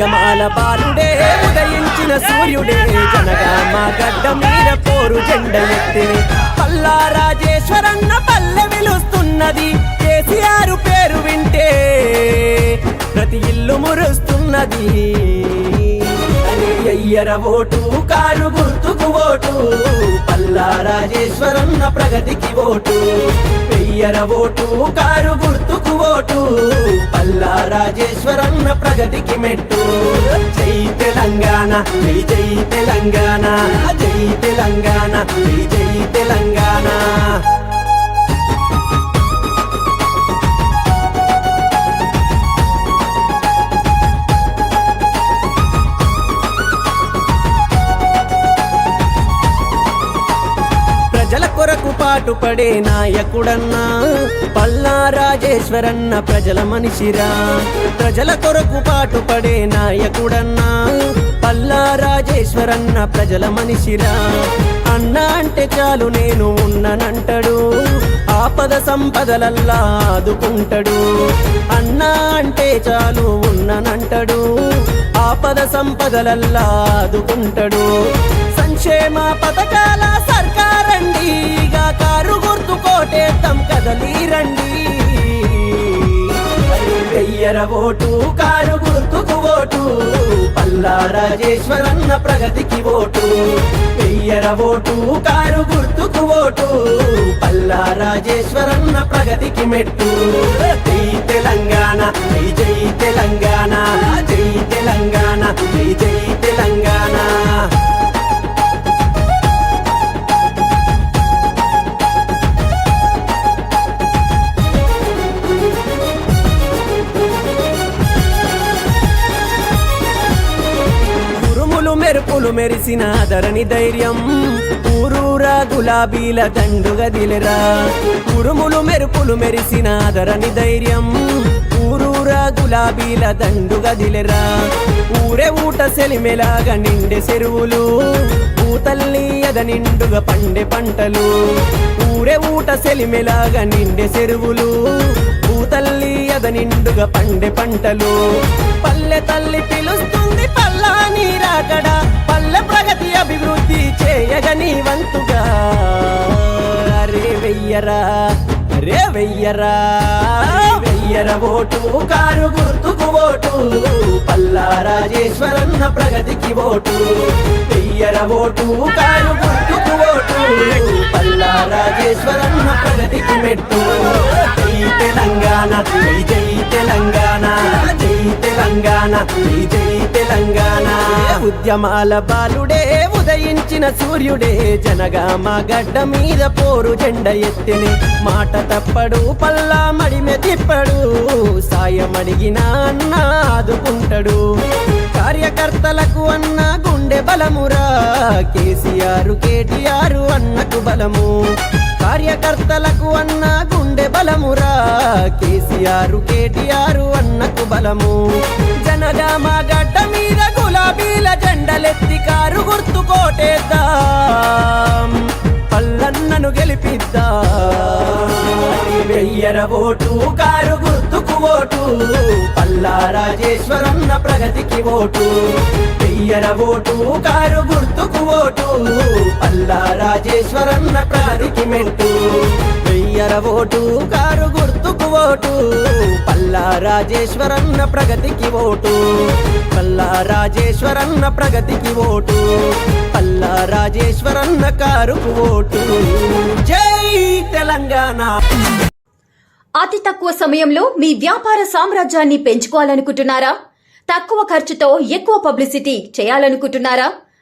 ఉద్యమాల బాలుడే ఉదయించిన సూర్యుడే. జనగామ గడ్డ మీద పోరు జెండ ఎత్తి. పల్లా రాజేశ్వరన్న పల్లె విలుస్తున్నది కేసీఆర్ పేరు వింటే. ప్రతి ఇల్లు మురుస్తున్నది. ఎయ్యర ఓటు కారు గుర్తుకు ఓటు. పల్లా రాజేశ్వరన్న ప్రగతికి ఓటు. వెయ్యర ఓటు కారు గుర్తుకు ఓటు. పల్లా రాజేశ్వరన్న ప్రగతికి మెట్టు. జై తెలంగాణ జై జై తెలంగాణ జై తెలంగాణ జై జై తెలంగాణ. పాటుపడే నాయకుడన్నా పల్లా రాజేశ్వరన్న ప్రజల మనిషిరా. ప్రజల కొరకు పాటుపడే నాయకుడన్నా పల్లా రాజేశ్వరన్న ప్రజల మనిషిరా. అన్న అంటే చాలు నేను ఉన్ననంటాడు. ఆపద సంపదలల్లా ఆదుకుంటాడు. అన్న అంటే చాలు ఉన్ననంటాడు. ఆపద సంపదలల్లా ఆదుకుంటాడు. సంక్షేమ పథకాల సర్కారండి. కదలీరండి రండి. వెయ్యర ఓటు కారు గుర్తుకు ఓటు. పల్లా రాజేశ్వరన్న ప్రగతికి ఓటు. వెయ్యర ఓటు కారు గుర్తుకు ఓటు. పల్లా రాజేశ్వరన్న ప్రగతికి మెట్టు. జై తెలంగాణ జై తెలంగాణ జై తెలంగాణ జై మెరుపులు మెరిసిన ధరణి ధైర్యం. ఊరూరా గులాబీల దండుగా దిలరా. ఉరుములు మెరుపులు మెరిసిన ధరణి ధైర్యం. ఊరూరా గులాబీల దండుగా దిలరా. ఊరే ఊట సెలిమెలాగా నిండే చెరువులు. తల్లి అగ నిండుగా పండే పంటలు. ఊరే ఊట సెలిమెలాగా నిండే చెరువులు. ఊతల్లి అద నిండుగా పండే పంటలు. పల్లె తల్లి పిలుస్తుంది పల్లా నీరాకడ పల్లె ప్రగతి అభివృద్ధి చేయగని వంతుగా. అరే వెయ్యరా అరే వెయ్యరా వెయ్యర ఓటు కారు గుర్తుకు రాజేశ్వరన్న ప్రగతికి ఓటు తెయ్యర ఓటు కారు గుర్తుకు ఓటు. పల్లా రాజేశ్వరన్న ప్రగతికి మెట్టు. జై తెలంగాణ జై జై తెలంగాణ జై తెలంగాణ జై జై తెలంగాణ. ఉద్యమాల బాలుడే ఉదయించిన సూర్యుడే జనగామ గడ్డ మీద పోరు జెండ ఎత్తిని. మాట తప్పడు పల్లా మడిమె తిప్పడు సాయం అడిగిన అన్న ఆదుకుంటాడు. కార్యకర్తలకు అన్న గుండె బలమురా కేసీఆర్ కేటీఆర్ అన్నకు బలము. కార్యకర్తలకు అన్న గుండె బలమురా కేసీఆర్ కేటీఆర్ అన్నకు బలము. జనగామ గడ్డ మీద గులాబీల జెండలెత్తి కారు గుర్తుకోటేద్దాం పల్లన్నను గెలిపిద్దాం. వెయ్యర ఓటు కారు గుర్తుకు ఓటు. పల్లా రాజేశ్వరన్న ప్రగతికి ఓటు. వెయ్యర ఓటు కారు గుర్తుకు ఓటు. పల్లా రాజేశ్వరన్న ప్రగతికి మెట్టు వెయ్యర ఓటు కారు గుర్తుకు ఓటు. పల్లా రాజేశ్వరన్న ప్రగతికి ఓటు. పల్లా రాజేశ్వరన్న ప్రగతికి ఓటు. పల్లా రాజేశ్వరన్న కారుకు ఓటు. జై తెలంగాణ. అతి తక్కువ సమయంలో మీ వ్యాపార సామ్రాజ్యాన్ని పెంచుకోవాలనుకుంటున్నారా? తక్కువ ఖర్చుతో ఎక్కువ పబ్లిసిటీ చేయాలనుకుంటున్నారా?